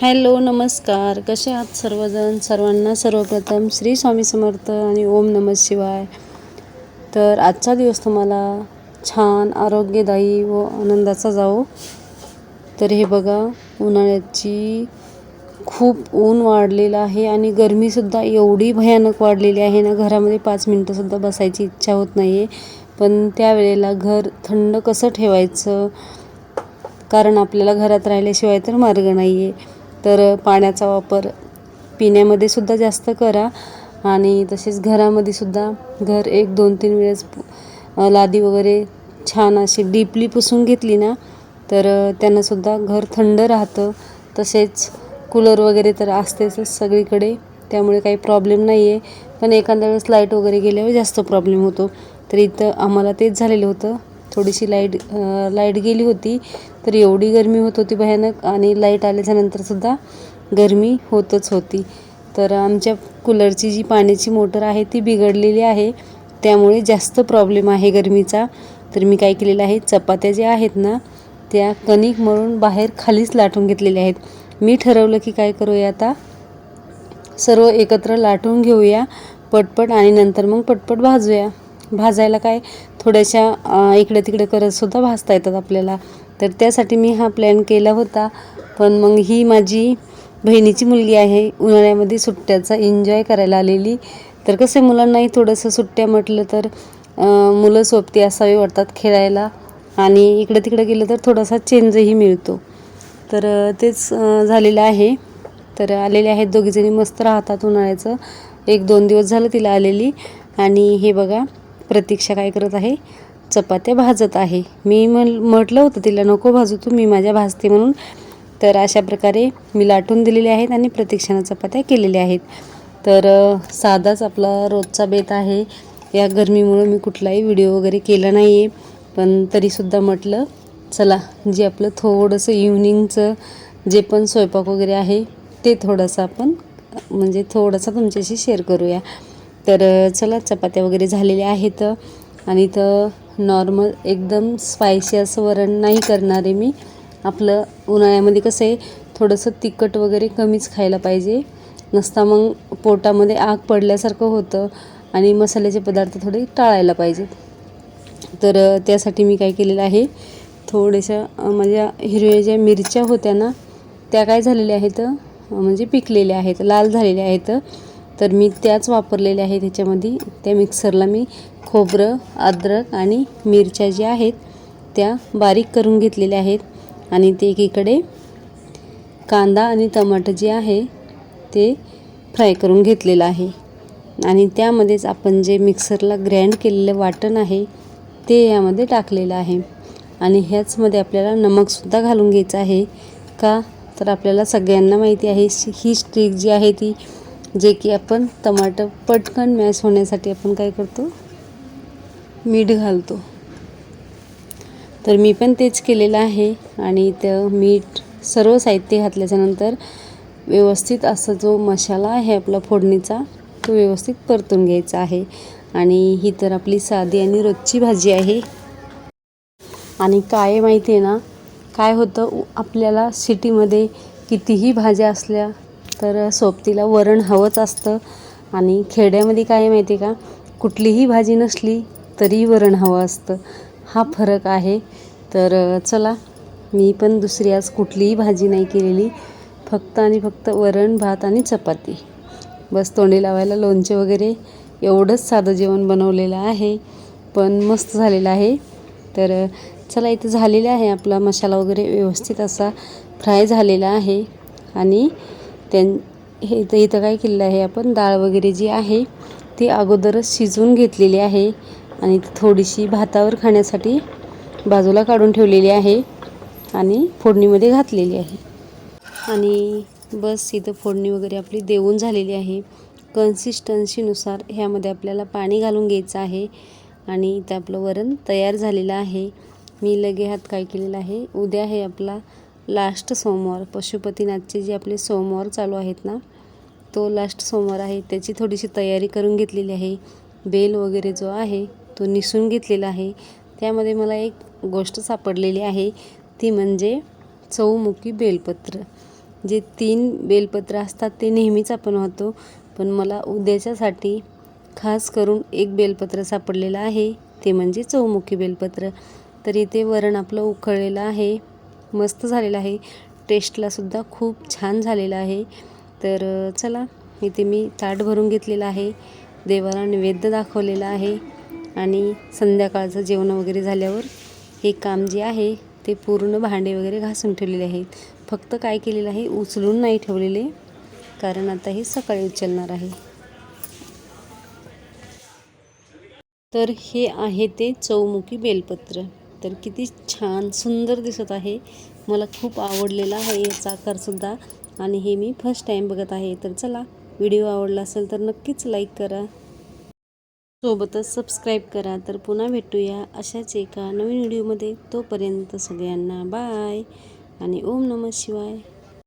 Hello नमस्कार. कसे आहात सर्वजण? सर्वांना सर्वप्रथम श्री स्वामी समर्थ आणि ओम नम शिवाय. तर आजचा दिवस तुम्हाला छान आरोग्यदायी व आनंदाचा जाओ तर हे बघा उन्हाळ्याची खूप ऊन वाढलेलं आहे आणि गरमीसुद्धा एवढी भयानक वाढलेली आहे ना घरामध्ये पाच मिनटंसुद्धा बसायची इच्छा होत नाही आहे पण त्यावेळेला घर थंड कसं ठेवायचं? कारण आपल्याला घरात राहिल्याशिवाय तर मार्ग नाही आहे तर पाण्याचा वापर पिण्यामध्ये सुद्धा जास्त करा आणि तसेच घरामध्ये सुद्धा घर एक दोन तीन वेळेस लादी वगैरे छान अशी डीपली पुसून घेतली ना तर त्यांनासुद्धा घर थंड राहतं. तसेच कूलर वगैरे तर असतेच सगळीकडे त्यामुळे काही प्रॉब्लेम नाही आहे पण एखाद्या वेळेस लाइट वगैरे गेल्यावर जास्त प्रॉब्लेम होतो. तर इथं आम्हाला तेच झालेलं होतं. थोडीशी लाइट लाइट गेली होती तर एवढी गरमी होत होती भयानक आणि लाइट आल्याच्यानंतरसुद्धा गरमी होतच होती. तर आमच्या कूलरची जी पाण्याची मोटर आहे ती बिघडलेली आहे. त्यामुळे जास्त प्रॉब्लेम आहे गरमीचा. तर मी काय केलेलं आहे चपात्या ज्या आहेत ना त्या कणिक मळून बाहेर खालीच लाटून घेतलेल्या आहेत. मी ठरवलं की काय करूया आता? सर्व एकत्र लाटून घेऊया. पटपट आणि नंतर मग पटपट भाजूया. भाजायला काय? थोड्याशा इकडे तिकडे करतसुद्धा भाजता येतात आपल्याला. तर त्यासाठी मी हा प्लॅन केला होता. पण मग ही माझी बहिणीची मुलगी आहे. उन्हाळ्यामध्ये सुट्ट्याचा एन्जॉय करायला आलेली. तर कसं मुलांनाही थोडंसं सुट्ट्या म्हटलं तर मुलं सोबती असावी वाटतात खेळायला. आणि इकडं तिकडं गेलं तर थोडासा चेंजही मिळतो. तर तेच झालेलं आहे. तर आलेले आहेत दोघीजणी मस्त राहतात उन्हाळ्याचं. एक दोन दिवस झालं तिला आलेली. आणि हे बघा प्रतीक्षा काय करत आहे? चपात्या भाजत आहे. मी म्हण म्हटलं होतं तिला नको भाजू तू मी माझ्या भाजते म्हणून. तर अशा प्रकारे मी लाटून दिलेले आहेत आणि प्रतीक्षानं चपात्या केलेल्या आहेत. तर साधाच आपला रोजचा बेत आहे. या गरमीमुळं मी कुठलाही व्हिडिओ वगैरे केला नाही आहे पण तरीसुद्धा म्हटलं चला जे आपलं थोडंसं इव्हनिंगचं जे पण स्वयंपाक वगैरे आहे ते थोडंसं आपण म्हणजे थोडंसं तुमच्याशी शेअर करूया. तर चला चपात्या वगैरे झालेल्या आहेत. आणि तर नॉर्मल एकदम स्पायसी असं वरण नाही करणार आहे मी. आपलं उन्हाळ्यामध्ये कसं आहे थोडंसं तिखट वगैरे कमीच खायला पाहिजे. नसता मग पोटामध्ये आग पडल्यासारखं होतं आणि मसाल्याचे पदार्थ थोडे टाळायला पाहिजेत. तर त्यासाठी मी काय केलेलं आहे थोड्याशा माझ्या हिरव्या ज्या मिरच्या होत्या ना त्या काय झालेल्या आहेत म्हणजे पिकलेल्या आहेत लाल झालेल्या आहेत. तर मी त्याच वापरलेल्या आहेत त्याच्यामध्ये त्या मिक्सरला मी खोबरं अद्रक आणि मिरच्या ज्या आहेत त्या बारीक करून घेतलेल्या आहेत. आणि ते एकीकडे कांदा आणि टमाटर जे आहे ते फ्राय करून घेतलेलं आहे. आणि त्यामध्येच आपण जे मिक्सरला ग्रँड केलेलं वाटण आहे ते यामध्ये टाकलेलं आहे. आणि ह्याचमध्ये आपल्याला नमकसुद्धा घालून घ्यायचं आहे. का? तर आपल्याला सगळ्यांना माहिती आहे ही स्ट्रीक जी आहे ती जे की आपण टमाटर पटकन मॅश होण्यासाठी आपण काय करतो? मीठ घालतो. तर मी पण तेच केलेलं आहे आणि त्या मीठ सर्व साहित्य घातल्याच्यानंतर व्यवस्थित असा जो मसाला आहे आपला फोडणीचा तो व्यवस्थित परतून घ्यायचा आहे. आणि ही तर आपली साधी आणि रोजची भाजी आहे. आणि काय माहिती आहे ना काय होतं आपल्याला सिटीमध्ये कितीही भाज्या असल्या तर सोबतीला वरण हवंच असतं. आणि खेड्यामध्ये काय माहिती आहे का? कुठलीही भाजी नसली तरी वरण हवं असतं. हा फरक आहे. तर चला मी पण दुसरी आज कुठलीही भाजी नाही केलेली. फक्त आणि फक्त वरण भात आणि चपाती. बस तोंडी लावायला लोणचे वगैरे. एवढंच साधं जेवण बनवलेलं आहे. पण मस्त झालेलं आहे. तर चला इथं झालेलं आहे. आपला मसाला वगैरे व्यवस्थित असा फ्राय झालेला आहे. आणि त्यां हे इथं इथं काय केलेलं आहे? आपण डाळ वगैरे जी आहे ती अगोदरच शिजवून घेतलेली आहे. आणि थोडीशी भातावर खाण्यासाठी बाजूला काढून ठेवलेली आहे आणि फोडणीमध्ये घातलेली आहे. आणि बस इथं फोडणी वगैरे आपली देऊन झालेली आहे. कन्सिस्टन्सीनुसार ह्यामध्ये आपल्याला पाणी घालून घ्यायचं आहे. आणि इथं आपलं वरण तयार झालेलं आहे. मी लगे हात काय केलेलं आहे? उद्या आहे आपला लास्ट सोमवार. पशुपतीनाथचे जे आपले सोमवार चालू आहेत ना तो लास्ट सोमवार आहे. त्याची थोडीशी तयारी करून घेतलेली आहे. बेल वगैरे जो आहे तो निसून घेतलेला आहे. त्यामध्ये मला एक गोष्ट सापडलेली आहे. ती म्हणजे चौमुखी बेलपत्र. जे तीन बेलपत्र असतात ते नेहमीच आपण होतो पण मला उद्याच्यासाठी खास करून एक बेलपत्र सापडलेलं आहे. ते म्हणजे चौमुखी बेलपत्र. तर इथे वरण आपलं उकळलेलं आहे. मस्त झालेलं आहे. टेस्टलासुद्धा खूप छान झालेलं आहे. तर चला इथे मी ताट भरून घेतलेलं आहे. देवाला नैवेद्य दाखवलेला आहे. आणि संध्याकाळचं जेवण वगैरे झाल्यावर हे काम जे आहे ते पूर्ण भांडे वगैरे घासून ठेवलेले आहेत. फक्त काय केलेलं आहे उचलून नाही ठेवलेले. कारण आता हे सकाळी उचलणार आहे. तर हे आहे ते चौमुखी बेलपत्र. तर किती छान सुंदर दिसत आहे. मला खूप आवडलेला आहे याचा आकारसुद्धा आणि हे मी फर्स्ट टाईम बघत आहे. तर चला व्हिडिओ आवडला असेल तर नक्कीच लाईक करा. सोबतच सबस्क्राईब करा. तर पुन्हा भेटूया अशाच एका नवीन व्हिडिओमध्ये तोपर्यंत सगळ्यांना बाय आणि ओम नमः शिवाय.